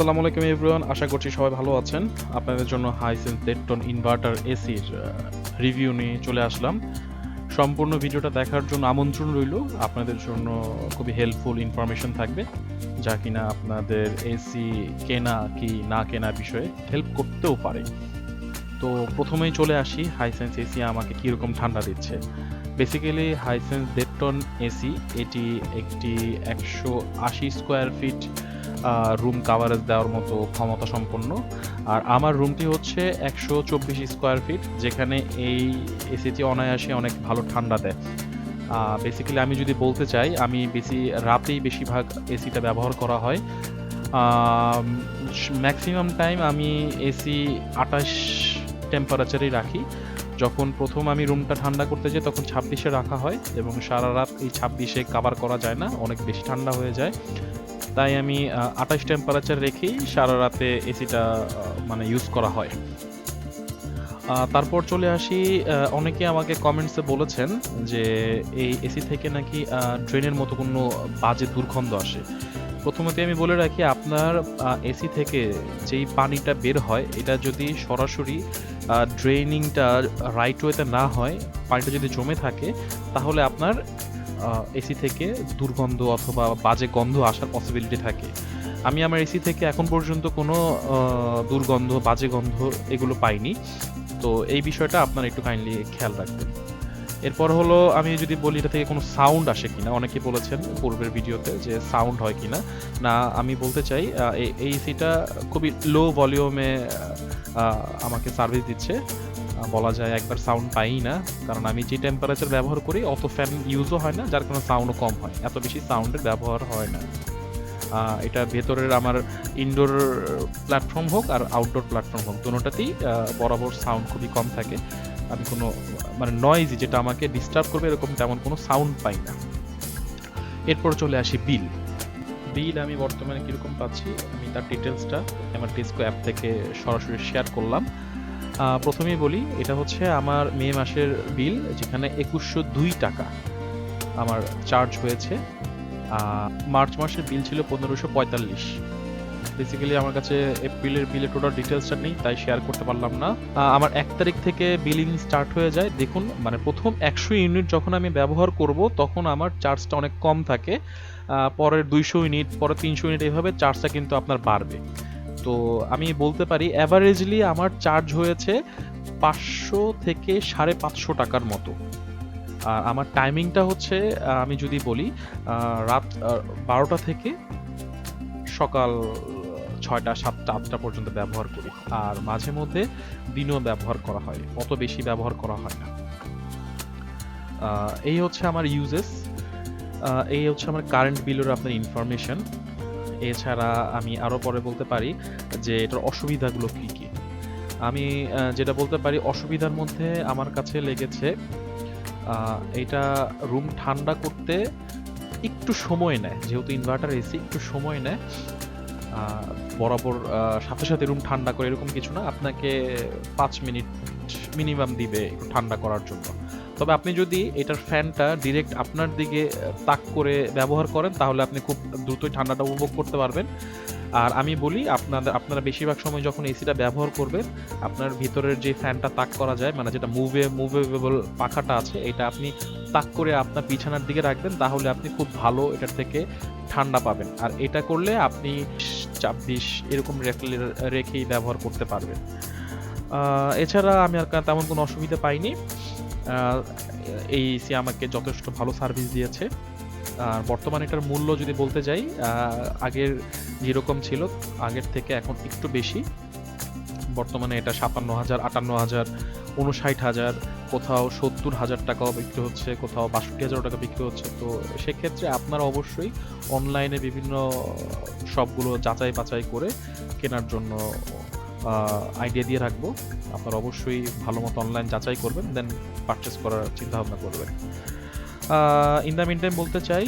আসসালামু আলাইকুম এভরিওয়ান, আশা করছি সবাই ভালো আছেন। আপনাদের জন্য হাইসেন্স দেড়টন ইনভার্টার এসির রিভিউ নিয়ে চলে আসলাম। সম্পূর্ণ ভিডিওটা দেখার জন্য আমন্ত্রণ রইল। আপনাদের জন্য খুবই হেল্পফুল ইনফরমেশন থাকবে, যা কিনা আপনাদের এসি কেনা কি না কেনা বিষয়ে হেল্প করতেও পারে। তো প্রথমেই চলে আসি, হাইসেন্স এসি আমাকে কীরকম ঠান্ডা দিচ্ছে। বেসিক্যালি হাইসেন্স দেড়টন এসি, এটি একটি একশো আশি স্কোয়ার ফিট রুম কাভারেজ দেওয়ার মতো ক্ষমতা সম্পন্ন। আর আমার রুমটি হচ্ছে একশো চব্বিশ স্কোয়ার ফিট যেখানে এই এসিটি অনায়াসে অনেক ভালো ঠান্ডা দেয়। বেসিক্যালি আমি যদি বলতে চাই, আমি বেশি, রাতেই বেশিরভাগ এসিটা ব্যবহার করা হয়। ম্যাক্সিমাম টাইম আমি এসি আটাশ টেম্পারেচারেই রাখি। যখন প্রথম আমি রুমটা ঠান্ডা করতে যাই, তখন ছাব্বিশে রাখা হয় এবং সারা রাত এই ছাব্বিশে কাভার করা যায় না, অনেক বেশি ঠান্ডা হয়ে যায়। তাই আমি আঠাশ টেম্পারেচার রেখেই সারা রাতে এসিটা মানে ইউজ করা হয়। তারপর চলে আসি অনেকে আমাকে কমেন্টসে বলেছেন যে এই এসি থেকে নাকি ট্রেনের মতো কোনো বাজে দুর্গন্ধ আসে। প্রথমত আমি বলে রাখি, আপনার এসি থেকে যেই পানিটা বের হয়, এটা যদি সরাসরি ড্রেনিংটা রাইট ওয়েতে না হয়, পানিটা যদি জমে থাকে, তাহলে আপনার এসি থেকে দুর্গন্ধ অথবা বাজে গন্ধ আসার পসিবিলিটি থাকে। আমি আমার এসি থেকে এখন পর্যন্ত কোনো দুর্গন্ধ, বাজে গন্ধ এগুলো পাইনি। তো এই বিষয়টা আপনারা একটু কাইন্ডলি খেয়াল রাখবেন। এরপর হলো, আমি যদি বলি এটা থেকে কোনো সাউন্ড আসে কিনা, অনেকে বলেছেন পূর্বের ভিডিওতে যে সাউন্ড হয় কিনা। না, আমি বলতে চাই এই এসিটা খুবই লো ভলিউমে আমাকে সার্ভিস দিচ্ছে। বলা যায় একবার সাউন্ড পাই না। কারণ আমি যে টেম্পারেচার ব্যবহার করি, অত ফ্যান ইউজও হয় না, যার কারণে সাউন্ডও কম হয়। এত বেশি সাউন্ডের ব্যবহার হয় না। এটা ভেতরের আমার ইনডোর প্ল্যাটফর্ম হোক আর আউটডোর প্ল্যাটফর্ম হোক দুটোটাতেই বরাবর সাউন্ড খুবই কম থাকে। আমি কোনো মানে নয়েজি যেটা আমাকে ডিস্টার্ব করবে এরকম তেমন কোনো সাউন্ড পাই না। এরপর চলে আসি বিল। বিল আমি বর্তমানে কীরকম পাচ্ছি, আমি তার ডিটেলসটা আমার ডিসকো অ্যাপ থেকে সরাসরি শেয়ার করলাম। প্রথমেই বলি, এটা হচ্ছে আমার মে মাসের বিল, যেখানে একুশশো দুই টাকা আমার চার্জ হয়েছে। মার্চ মাসের বিল ছিল পনেরোশো পঁয়তাল্লিশ। বেসিক্যালি আমার কাছে এপ্রিলের বিলে টোটাল ডিটেলসটা নেই, তাই শেয়ার করতে পারলাম না। আমার এক তারিখ থেকে বিলিং স্টার্ট হয়ে যায়। দেখুন মানে প্রথম একশো ইউনিট যখন আমি ব্যবহার করব, তখন আমার চার্জটা অনেক কম থাকে। পরের দুইশো ইউনিট পরে তিনশো ইউনিট এইভাবে চার্জটা কিন্তু আপনার বাড়বে। তো আমি বলতে পারি অ্যাভারেজলি আমার চার্জ হয়েছে পাঁচশো থেকে সাড়ে পাঁচশো টাকার মতো। আর আমার টাইমিংটা হচ্ছে আমি যদি বলি রাত বারোটা থেকে সকাল ছয়টা, সাতটা, আটটা পর্যন্ত ব্যবহার করি। আর মাঝে মধ্যে দিনও ব্যবহার করা হয়, অত বেশি ব্যবহার করা হয় না। এই হচ্ছে আমার ইউজেস এই হচ্ছে আমার কারেন্ট বিলের আপনার ইনফরমেশন এছাড়া আমি আরও পরে বলতে পারি যে এটার অসুবিধাগুলো কী কী? আমি যেটা বলতে পারি অসুবিধার মধ্যে আমার কাছে লেগেছে এটা রুম ঠান্ডা করতে একটু সময় নেয়, যেহেতু ইনভার্টার এসি একটু সময় নেয়। বরাবর সাথে সাথে রুম ঠান্ডা করে এরকম কিছু না, আপনাকে পাঁচ মিনিট মিনিমাম দিবে ঠান্ডা করার জন্য। তবে আপনি যদি এটার ফ্যানটা ডিরেক্ট আপনার দিকে তাক করে ব্যবহার করেন, তাহলে আপনি খুব দ্রুতই ঠান্ডাটা উপভোগ করতে পারবেন। আর আমি বলি আপনাদের আপনারা বেশিরভাগ সময় যখন এসিটা ব্যবহার করবেন, আপনার ভিতরের যে ফ্যানটা তাক করা যায় মানে যেটা মুভে মুভেবল পাখাটা আছে, এটা আপনি তাক করে আপনার বিছানার দিকে রাখবেন, তাহলে আপনি খুব ভালো এটার থেকে ঠান্ডা পাবেন। আর এটা করলে আপনি ছাব্বিশ এরকম রেখেই ব্যবহার করতে পারবেন। এছাড়া আমি আর তেমন কোনো অসুবিধা পাইনি। এই এসি আমাকে যথেষ্ট ভালো সার্ভিস দিয়েছে। আর বর্তমানে এটার মূল্য যদি বলতে যাই আগের যেরকম ছিল, আগের থেকে এখন একটু বেশি। বর্তমানে এটা সাতান্ন হাজার, আটান্ন হাজার উনষাট হাজার, কোথাও সত্তর হাজার টাকাও বিক্রি হচ্ছে, কোথাও বাষট্টি হাজার টাকা বিক্রি হচ্ছে। তো সেক্ষেত্রে আপনারা অবশ্যই অনলাইনে বিভিন্ন সবগুলো যাচাই বাছাই করে কেনার জন্য আইডিয়া দিয়ে রাখব। আপনারা অবশ্যই ভালো মতো অনলাইন যাচাই করবেন দেন পারচেস করার চিন্তা ভাবনা করবেন। ইন দ্য মিন টাইম বলতে চাই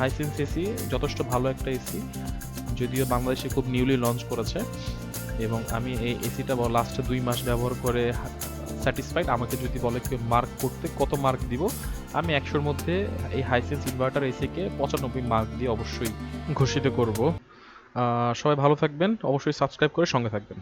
হাইসেন্স এসি যথেষ্ট ভালো একটা এসি যদিও বাংলাদেশে খুব নিউলি লঞ্চ করেছে এবং আমি এই এসিটা লাস্টে দুই মাস ব্যবহার করে স্যাটিসফাইড আমাকে যদি বলে কেউ মার্ক করতে কত মার্ক দিব, আমি একশোর মধ্যে এই হাইসেন্স ইনভার্টার এসিকে পঁচানব্বই মার্ক দিয়ে অবশ্যই ঘোষিত করব। সবাই ভালো থাকবেন। অবশ্যই সাবস্ক্রাইব করে সঙ্গে থাকবেন।